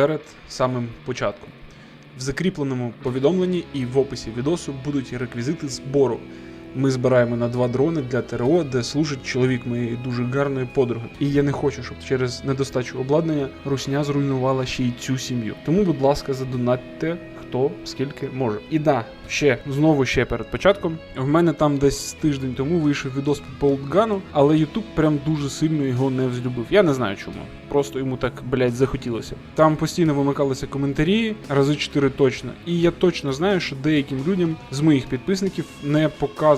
перед самим початком. В закріпленому повідомленні і в описі відосу будуть реквізити збору. Ми збираємо на два дрони для ТРО, де служить чоловік моєї дуже гарної подруги. І я не хочу, щоб через недостачу обладнання русня зруйнувала ще й цю сім'ю. Тому, будь ласка, задонатьте хто скільки може. І да, ще знову ще перед початком. В мене там десь тиждень тому вийшов відос по Полтгану, але Ютуб прям дуже сильно його не взлюбив. Я не знаю чому. Просто йому так, блядь, захотілося. Там постійно вимикалися коментарі, рази 4 точно. І я точно знаю, що деяким людям з моїх підписників не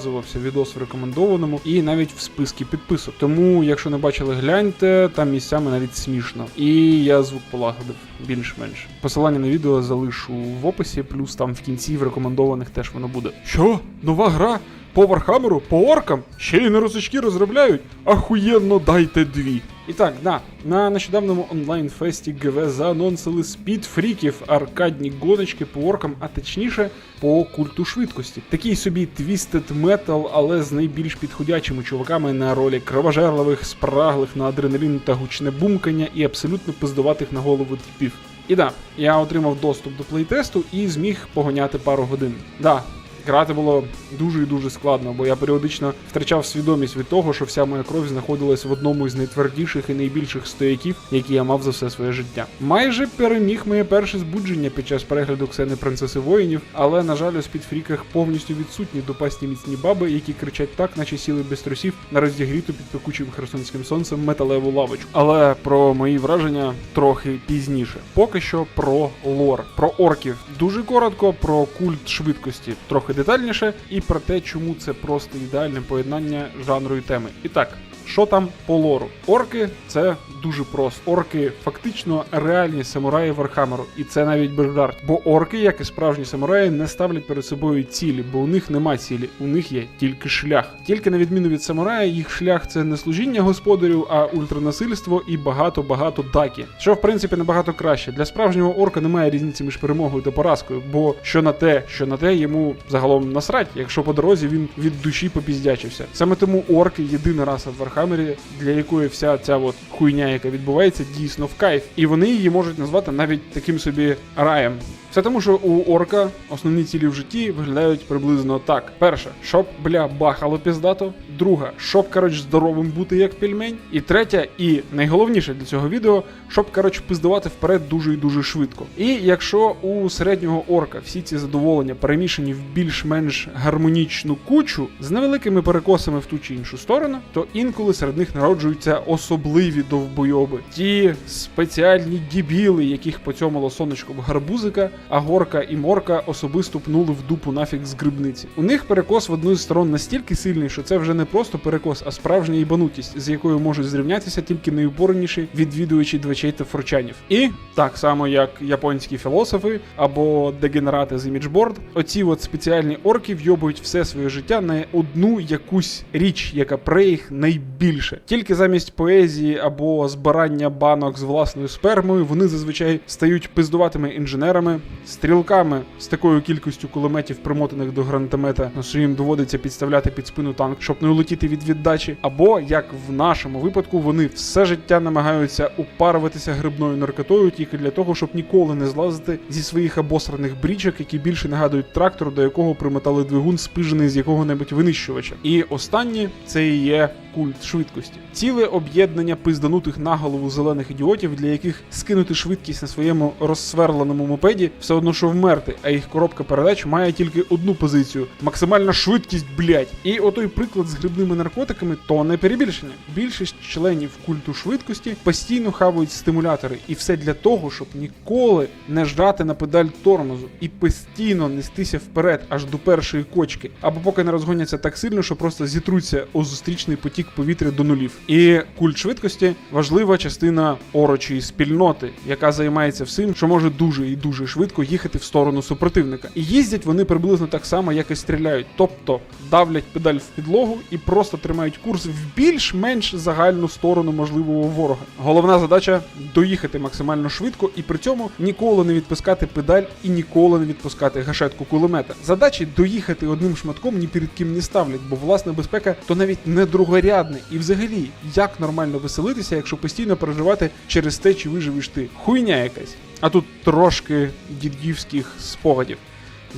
показувався відос в рекомендованому і навіть в списку підписок. Тому, якщо не бачили, гляньте, там місцями навіть смішно. І я звук полагодив більш-менш. Посилання на відео залишу в описі, плюс там в кінці в рекомендованих теж воно буде. Що? Нова гра? По Вархамеру? По оркам? Ще й нейросочки розробляють? Ахуєнно дайте дві. І так, да, на нещодавному онлайн-фесті ГВ заанонсили спідфріків, аркадні гоночки по оркам, а точніше по культу швидкості. Такий собі твістед метал, але з найбільш підходячими чуваками на ролі кровожерливих, спраглих на адреналін та гучне бумкання і абсолютно пиздуватих на голову типів. І да, я отримав доступ до плейтесту і зміг погоняти пару годин. Да, Грати було дуже і дуже складно, бо я періодично втрачав свідомість від того, що вся моя кров знаходилась в одному із найтвердіших і найбільших стояків, які я мав за все своє життя. Майже переміг моє перше збудження під час перегляду Ксени принцеси воїнів, але на жаль, у спідфріках повністю відсутні допасні міцні баби, які кричать так, наче сіли без трусів на роздягріту під пекучим херсонським сонцем металеву лавочку. Але про мої враження трохи пізніше. Поки що про лор, про орків. Дуже коротко про культ швидкості, трохи детальніше, і про те, чому це просто ідеальне поєднання жанру і теми. І так. Що там по лору? Орки це дуже просто. Орки фактично реальні самураї Вархамеру, і це навіть без. Бо орки, як і справжні самураї, не ставлять перед собою цілі, бо у них нема цілі, у них є тільки шлях. Тільки на відміну від самурая, їх шлях це не служіння господарю, а ультранасильство і багато-багато дакі. Що в принципі набагато краще. Для справжнього орка немає різниці між перемогою та поразкою, бо що на те, що на те йому загалом насрать, якщо по дорозі він від душі попіздячився. Саме тому орки єдина раса в Вархаммері, для якої вся ця от хуйня, яка відбувається, дійсно в кайф. І вони її можуть назвати навіть таким собі раєм. Це тому, що у орка основні цілі в житті виглядають приблизно так: перша, щоб бля бахало піздато. Друга, щоб коротше здоровим бути як пельмень. І третя, і найголовніше для цього відео, щоб коротше пиздувати вперед дуже і дуже швидко. І якщо у середнього орка всі ці задоволення перемішані в більш-менш гармонічну кучу з невеликими перекосами в ту чи іншу сторону, то інколи серед них народжуються особливі довбойоби. Ті спеціальні дібіли, яких поцьомало сонечко в гарбузика, а горка і морка особисто пнули в дупу нафіг з грибниці. У них перекос в одну з сторон настільки сильний, що це вже не просто перекос, а справжня ібанутість, з якою можуть зрівнятися тільки найупорніші відвідувачі двечей та форчанів. І так само як японські філософи або дегенерати з іміджборд, оці от спеціальні орки вйобують все своє життя на одну якусь річ, яка пре їх найбільше. Тільки замість поезії або збирання банок з власною спермою вони зазвичай стають пиздуватими інженерами, стрілками з такою кількістю кулеметів, примотаних до гранатомета, що їм доводиться підставляти під спину танк, щоб не улетіти від віддачі. Або як в нашому випадку, вони все життя намагаються упаруватися грибною наркотою тільки для того, щоб ніколи не злазити зі своїх обосраних брічок, які більше нагадують трактор, до якого примотали двигун, спижений з якого-небудь винищувача. І останнє це і є культ швидкості. Ціле об'єднання пизданутих на голову зелених ідіотів, для яких скинути швидкість на своєму розсверленому мопеді все одно, що вмерти, а їх коробка передач має тільки одну позицію максимальна швидкість, блять. І отой приклад з грибними наркотиками то не перебільшення. Більшість членів культу швидкості постійно хавають стимулятори, і все для того, щоб ніколи не жрати на педаль тормозу і постійно нестися вперед аж до першої кочки, або поки не розгоняться так сильно, що просто зітруться у зустрічний потік повітря до нулів. І культ швидкості важлива частина орочої спільноти, яка займається всім, що може дуже і дуже швидко їхати в сторону супротивника. І їздять вони приблизно так само, як і стріляють, тобто давлять педаль в підлогу і просто тримають курс в більш-менш загальну сторону можливого ворога. Головна задача доїхати максимально швидко і при цьому ніколи не відпускати педаль і ніколи не відпускати гашетку кулемета. Задачі доїхати одним шматком ні перед ким не ставлять, бо власна безпека то навіть не другорядна нарядне. І взагалі, як нормально веселитися, якщо постійно переживати через те, чи виживеш ти. Хуйня якась. А тут трошки дідівських спогадів.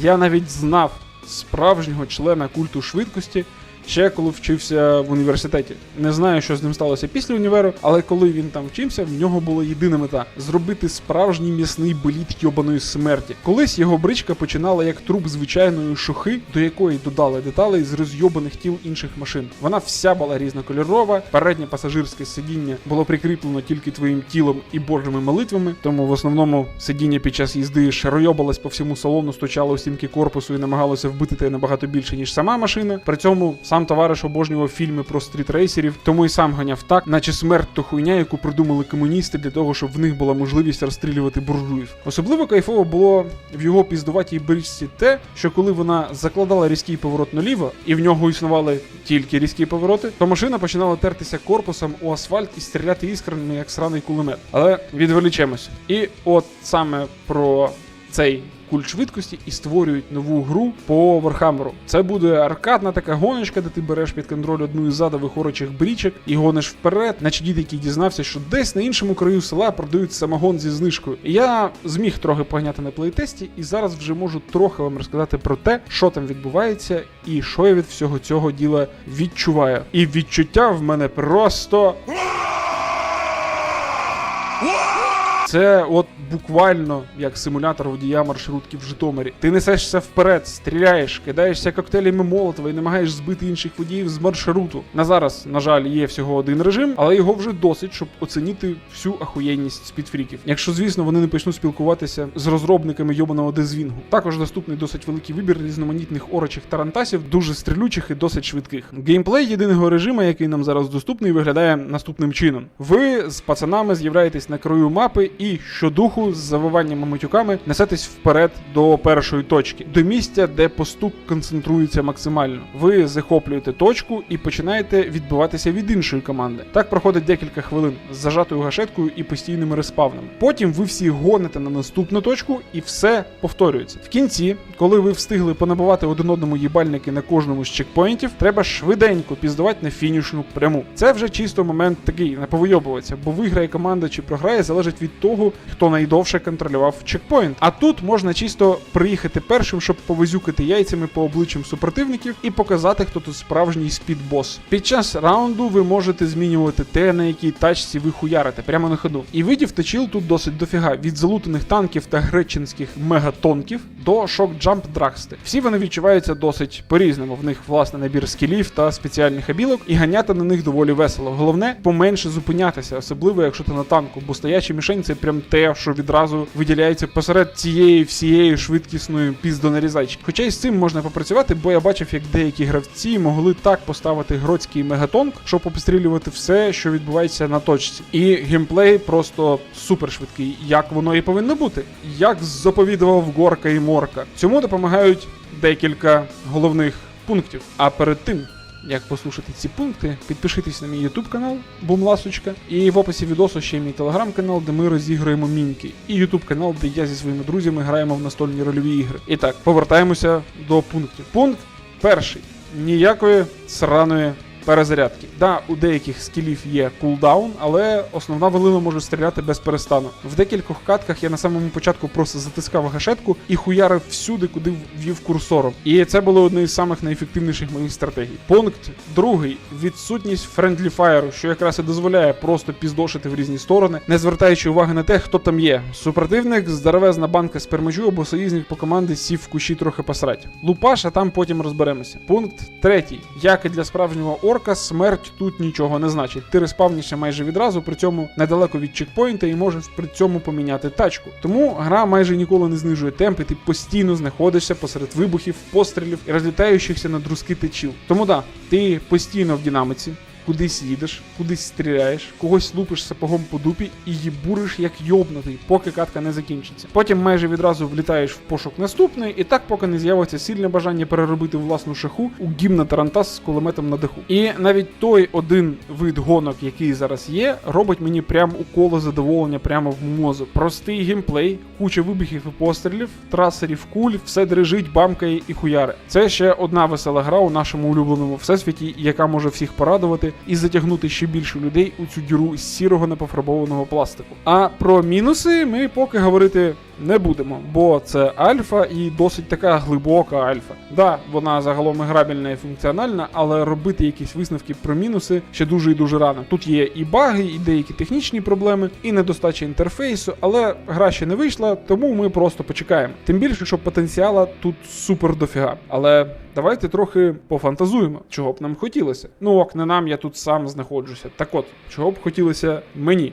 Я навіть знав справжнього члена культу швидкості. Ще коли вчився в університеті. Не знаю, що з ним сталося після універу, але коли він там вчився, в нього була єдина мета зробити справжній м'ясний боліт йобаної смерті. Колись його бричка починала як труп звичайної шухи, до якої додали деталей з розйобаних тіл інших машин. Вона вся була різнокольорова, переднє пасажирське сидіння було прикріплено тільки твоїм тілом і божими молитвами. Тому в основному сидіння під час їзди шаройобалось по всьому салону, стучало у стінки корпусу і намагалося вбити тебе набагато більше, ніж сама машина. При цьому сам товариш обожнював фільми про стрітрейсерів, тому і сам ганяв так, наче смерть то хуйня, яку придумали комуністи для того, щоб в них була можливість розстрілювати буржуїв. Особливо кайфово було в його піздуватій бричці те, що коли вона закладала різкий поворот наліво, і в нього існували тільки різкі повороти, то машина починала тертися корпусом у асфальт і стріляти іскрами як сраний кулемет. Але відволічемося. І от саме про цей культ швидкості і створюють нову гру по Warhammer. Це буде аркадна така гоночка, де ти береш під контроль одну із задових орочих брічок і гониш вперед, наче дід, який дізнався, що десь на іншому краю села продають самогон зі знижкою. Я зміг трохи поганяти на плейтесті, і зараз вже можу трохи вам розказати про те, що там відбувається, і що я від всього цього діла відчуваю. І відчуття в мене просто. Це от буквально як симулятор водія маршрутки в Житомирі. Ти несешся вперед, стріляєш, кидаєшся коктейлями Молотова і намагаєш збити інших водіїв з маршруту. На зараз, на жаль, є всього один режим, але його вже досить, щоб оцінити всю ахуєнність спідфріків. Якщо, звісно, вони не почнуть спілкуватися з розробниками йобаного дезвінгу. Також доступний досить великий вибір різноманітних орочих тарантасів, дуже стрілючих і досить швидких. Геймплей єдиного режиму, який нам зараз доступний, виглядає наступним чином: ви з пацанами з'являєтесь на краю мапи і щодуху з завиваннями матюками несетесь вперед до першої точки, до місця, де поступ концентрується максимально. Ви захоплюєте точку і починаєте відбиватися від іншої команди. Так проходить декілька хвилин з зажатою гашеткою і постійними респавнами. Потім ви всі гоните на наступну точку, і все повторюється. В кінці, коли ви встигли понабивати один одному їбальники на кожному з чекпоінтів, треба швиденько піздувати на фінішну пряму. Це вже чисто момент такий не повийобуватися, бо виграє команда чи програє залежить від того, хто найдовше контролював чекпоінт. А тут можна чисто приїхати першим, щоб повизюкати яйцями по обличчям супротивників і показати, хто тут справжній спідбос. Під час раунду ви можете змінювати те, на якій тачці ви хуярите прямо на ходу. І видів точил тут досить дофіга від залутаних танків та гречинських мегатонків до шок-джамп драгсти. Всі вони відчуваються досить по-різному. В них власне набір скілів та спеціальних абілок, і ганяти на них доволі весело. Головне поменше зупинятися, особливо якщо ти на танку, бо стояча мішень це прям те, що відразу виділяється посеред цієї всієї швидкісної піздонарізачки. Хоча й з цим можна попрацювати, бо я бачив, як деякі гравці могли так поставити гроцький мегатонк, щоб обстрілювати все, що відбувається на точці. І геймплей просто супер швидкий, як воно і повинно бути, як заповідував Горка і Морка. Цьому допомагають декілька головних пунктів. А перед тим. Як послушати ці пункти, підпишитесь на мій YouTube канал Бумласочка. І в описі відосу ще мій телеграм-канал, де ми розігруємо мінки. І YouTube канал, де я зі своїми друзями граємо в настольні рольові ігри. І так, повертаємося до пунктів. Пункт перший: ніякої сраної перезарядки. Да, у деяких скілів є кулдаун, але основна волина може стріляти без перестану. В декількох катках я на самому початку просто затискав гашетку і хуярив всюди, куди ввів курсором. І це було одне із самих найефективніших моїх стратегій. Пункт другий відсутність френдлі фаєру, що якраз і дозволяє просто піздошити в різні сторони, не звертаючи уваги на те, хто там є. Супротивник, здоровезна банка спермежу або союзник по команді сів в кущі трохи посрать. Лупаш, а там потім розберемося. Пункт третій. Як і для справжнього орка, смерть тут нічого не значить. Ти респавнішся майже відразу, при цьому недалеко від чекпоінта і можеш при цьому поміняти тачку. Тому гра майже ніколи не знижує темп, і ти постійно знаходишся посеред вибухів, пострілів і розлітаючихся на друзки течів. Тому да, ти постійно в динаміці. Кудись їдеш, кудись стріляєш, когось лупиш сапогом по дупі і їбуриш як йобнутий, поки катка не закінчиться. Потім майже відразу влітаєш в пошук наступної, і так поки не з'явиться сильне бажання переробити власну шаху у гімна Тарантас з кулеметом на даху. І навіть той один вид гонок, який зараз є, робить мені прям уколо задоволення прямо в мозок. Простий геймплей, куча вибухів і пострілів, трасерів, куль, все дрижить, бамкає і хуяри. Це ще одна весела гра у нашому улюбленому всесвіті, яка може всіх порадувати і затягнути ще більше людей у цю діру з сірого непофарбованого пластику. А про мінуси ми поки говорити не будемо, бо це альфа і досить така глибока альфа. Да, вона загалом грабельна і функціональна, але робити якісь висновки про мінуси ще дуже і дуже рано. Тут є і баги, і деякі технічні проблеми, і недостача інтерфейсу, але гра ще не вийшла, тому ми просто почекаємо. Тим більше, що потенціала тут супер дофіга. Але давайте трохи пофантазуємо, чого б нам хотілося. Ну ок, не нам, я тут сам знаходжуся. Так от, чого б хотілося мені?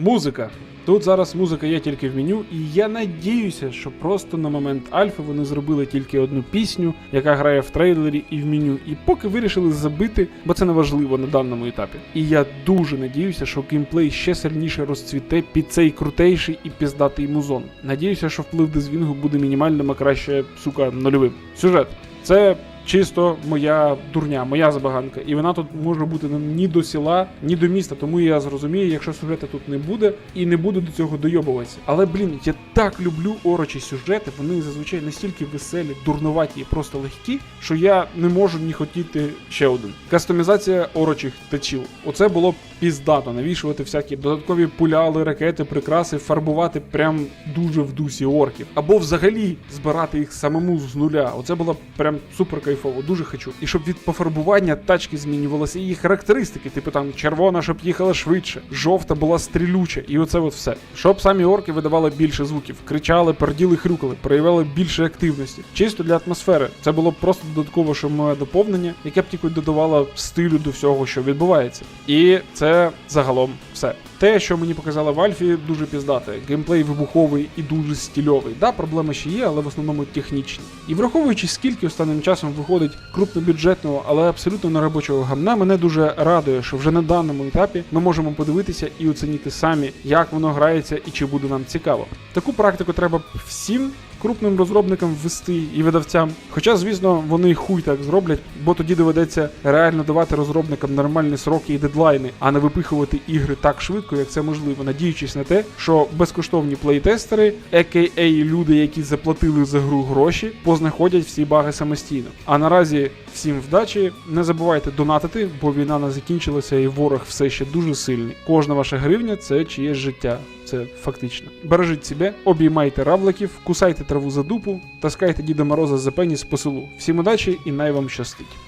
Музика. Тут зараз музика є тільки в меню, і я надіюся, що просто на момент альфи вони зробили тільки одну пісню, яка грає в трейлері і в меню, і поки вирішили забити, бо це не важливо на даному етапі. І я дуже надіюся, що геймплей ще сильніше розцвіте під цей крутейший і піздатий музон. Надіюся, що вплив дезвінгу буде мінімальним, а краще, сука, нульовим. Сюжет. Це чисто моя дурня, моя забаганка. І вона тут може бути ні до села, ні до міста. Тому я зрозумію, якщо сюжету тут не буде, і не буду до цього дойобуватися. Але блін, я так люблю орочі сюжети. Вони зазвичай настільки веселі, дурнуваті і просто легкі, що я не можу ні хотіти ще один. Кастомізація орочих течіл. Оце було піздато навішувати всякі додаткові пуляли, ракети, прикраси, фарбувати прям дуже в дусі орків. Або взагалі збирати їх самому з нуля. Оце було прям супер кайфово, дуже хочу. І щоб від пофарбування тачки змінювалися її характеристики, типу там червона, щоб їхала швидше, жовта була стрілюча, і оце от все. Щоб самі орки видавали більше звуків, кричали, перділи, хрюкали, проявляли більше активності. Чисто для атмосфери. Це було просто додаткове шумове доповнення, яке б тільки додавало стилю до всього, що відбувається. І це загалом все. Те, що мені показали в Альфі, дуже піздате. Геймплей вибуховий і дуже стільовий. Да, проблеми ще є, але в основному технічні. І враховуючи, скільки останнім часом виходить крупнобюджетного, але абсолютно неробочого гамна, мене дуже радує, що вже на даному етапі ми можемо подивитися і оцінити самі, як воно грається і чи буде нам цікаво. Таку практику треба всім. Крупним розробникам ввести і видавцям. Хоча, звісно, вони хуй так зроблять, бо тоді доведеться реально давати розробникам нормальні сроки і дедлайни, а не випихувати ігри так швидко, як це можливо, надіючись на те, що безкоштовні плейтестери, a.k.a. люди, які заплатили за гру гроші, познаходять всі баги самостійно. А наразі всім вдачі. Не забувайте донатити, бо війна не закінчилася і ворог все ще дуже сильний. Кожна ваша гривня це чиєсь життя. Це фактично. Бережіть себе, обіймайте равликів, кусайте траву за дупу, таскайте Діда Мороза за пеніс по селу. Всім удачі і най вам щастить.